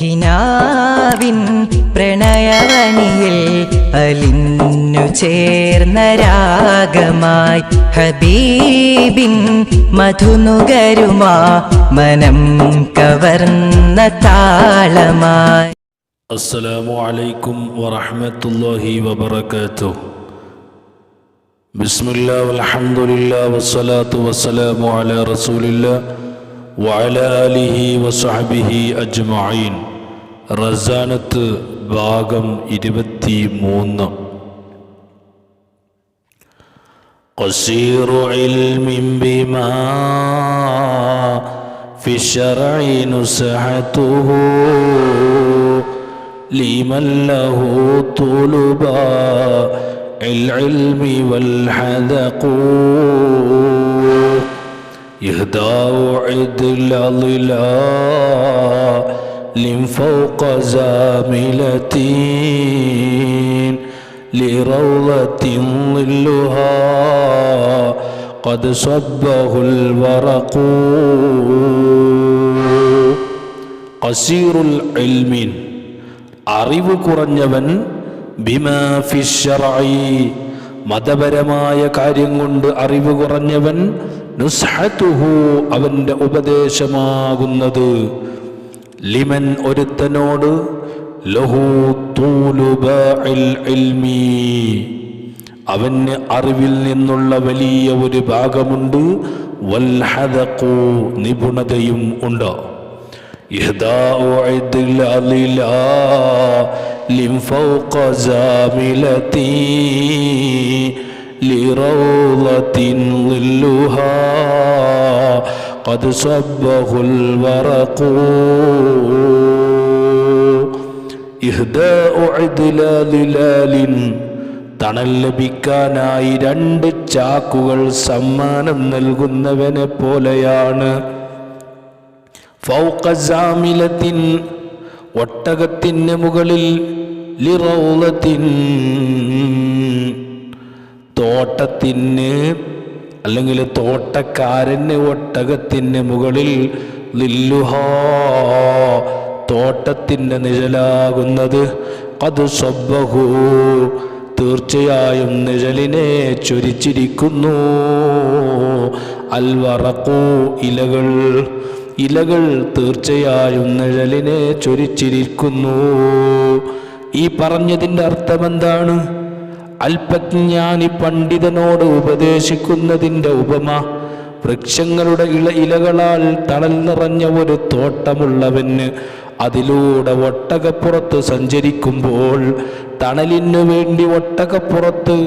കിനാവിൻ പ്രണയവനിയിൽ അലിഞ്ഞു ചേർന്ന രാഗമായി ഹബീബിൻ മധുനുകരുമാ മനം കവർന്ന താളമായി السلام عليكم ورحمة الله وبركاته بسم الله والحمد لله والصلاة والسلام على رسول الله وعلى آله وصحبه أجمعين റസാനത്ത് ഭാഗം ഇരുപത്തി മൂന്ന് قصير علم بما في الشرع نسحته لمن له طلب العلم والحذق يهدى عدل ظلال فوق زاملة لروضة ظلها قد صبه الورق قصير العلم അറിവ് കുറഞ്ഞവൻ ബിമാ ഫി ശർഈ മതപരമായ കാര്യം കൊണ്ട് അറിവ് കുറഞ്ഞവൻ നുസ്ഹതുഹു അവന്റെ ഉപദേശമാകുന്നത് ലിമൻ ഒരുത്തനോട് അവന് അറിവിൽ നിന്നുള്ള വലിയ ഒരു ഭാഗമുണ്ട്. വൽഹദക്കു നിപുണതയും ഉണ്ട്. ലിറൗലത്തിൻ ലില്ലുഹാ. قد صبه الورق إهداء عدل ظلال തണൽ ലഭിക്കാനായി രണ്ട് ചാക്കുകൾ സമ്മാനം നൽകുന്നവനെ പോലെയാണ് ഫൗക്കസാമിലത്തിൻ ഒട്ടകത്തിന് മുകളിൽ ലിറൗലത്തിൻ തോട്ടത്തിന് അല്ലെങ്കിൽ തോട്ടക്കാരന് ഒട്ടകത്തിന് മുകളിൽ ലില്ലുഹാ തോട്ടത്തിന്റെ നിഴലാകുന്നത്. അത് സ്വബഹു തീർച്ചയായും നിഴലിനെ ചൊരിച്ചിരിക്കുന്നു. അൽവറക്കു ഇലകൾ ഇലകൾ തീർച്ചയായും നിഴലിനെ ചൊരിച്ചിരിക്കുന്നു. ഈ പറഞ്ഞതിന്റെ അർത്ഥമെന്താണ്? എന്താണ് അല്പജ്ഞാനി പണ്ഡിതനോട് ഉപദേശിക്കുന്നതിന്റെ ഉപമ വൃക്ഷങ്ങളുടെ ഇള ഇലകളാൽ തണൽ നിറഞ്ഞ ഒരു തോട്ടമുള്ളവന് അതിലൂടെ ഒട്ടകപ്പുറത്ത് സഞ്ചരിക്കുമ്പോൾ തണലിനു വേണ്ടി ഒട്ടകപ്പുറത്ത്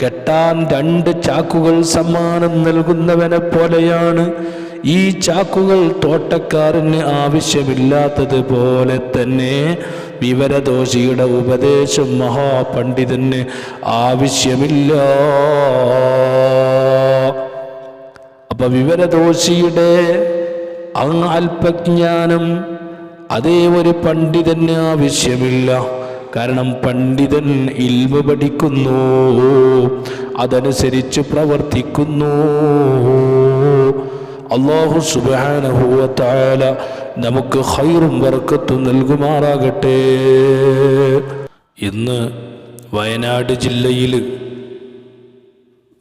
കെട്ടാൻ രണ്ട് ചാക്കുകൾ സമ്മാനം നൽകുന്നവനെ പോലെയാണ്. ഈ ചാക്കുകൾ തോട്ടക്കാരന് ആവശ്യമില്ലാത്തതുപോലെ തന്നെ വിവരദോഷിയുടെ ഉപദേശം മഹാപണ്ഡിതന് ആവശ്യമില്ല. അപ്പൊ വിവരദോഷിയുടെ അങ്ങ് അല്പജ്ഞാനം അതേ ഒരു പണ്ഡിതന് ആവശ്യമില്ല. കാരണം പണ്ഡിതൻ ഇൽമ പഠിക്കുന്നു അതനുസരിച്ച് പ്രവർത്തിക്കുന്നു. അള്ളാഹു സുബാനഹുവത്തായാല നമുക്ക് ഹൈറും വർക്കത്തും നൽകുമാറാകട്ടെ. ഇന്ന് വയനാട് ജില്ലയിൽ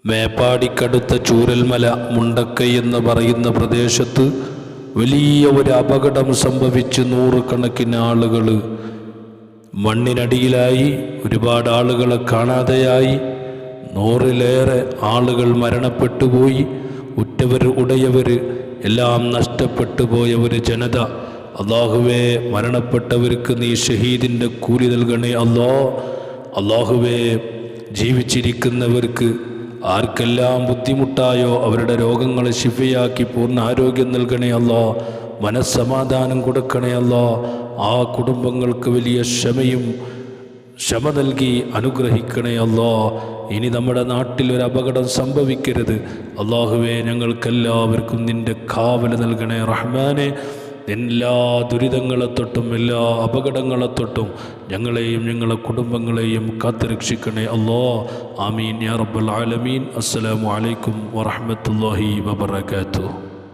മേപ്പാടിക്കടുത്ത ചൂരൽമല മുണ്ടക്കൈ എന്ന് പറയുന്ന പ്രദേശത്ത് വലിയ ഒരു അപകടം സംഭവിച്ച് നൂറുകണക്കിന് ആളുകൾ മണ്ണിനടിയിലായി. ഒരുപാട് ആളുകളെ കാണാതെയായി. നൂറിലേറെ ആളുകൾ മരണപ്പെട്ടുപോയി. ഉറ്റവർ ഉടയവർ എല്ലാം നഷ്ടപ്പെട്ടു പോയ ഒരു ജനത. അള്ളാഹുവേ മരണപ്പെട്ടവർക്ക് നീ ഷഹീദിന്റെ കൂലി നൽകണേ അല്ലോ അള്ളാഹുവേ ജീവിച്ചിരിക്കുന്നവർക്ക് ആർക്കെല്ലാം ബുദ്ധിമുട്ടായോ അവരുടെ രോഗങ്ങളെ ശിഫയാക്കി പൂർണ ആരോഗ്യം നൽകണേ അല്ലോ മനസ്സമാധാനം കൊടുക്കണേ അല്ലോ ആ കുടുംബങ്ങൾക്ക് വലിയ ക്ഷമയും ക്ഷമ നൽകി അനുഗ്രഹിക്കണേ അല്ലോ. ഇനി നമ്മുടെ നാട്ടിൽ ഒരു അപകടം സംഭവിക്കരുത്. അള്ളാഹുവെ ഞങ്ങൾക്കെല്ലാവർക്കും നിന്റെ കാവൽ നൽകണേ റഹ്മാനെ. എല്ലാ ദുരിതങ്ങളെ തൊട്ടും എല്ലാ അപകടങ്ങളെ തൊട്ടും ഞങ്ങളെയും ഞങ്ങളെ കുടുംബങ്ങളെയും കാത്തുരക്ഷിക്കണേ അല്ലോ. ആമീൻ യാ റബ്ബൽ ആലമീൻ. അസ്സലാമു അലൈക്കും വറഹ്മത്തുള്ളാഹി വബറകാതുഹു.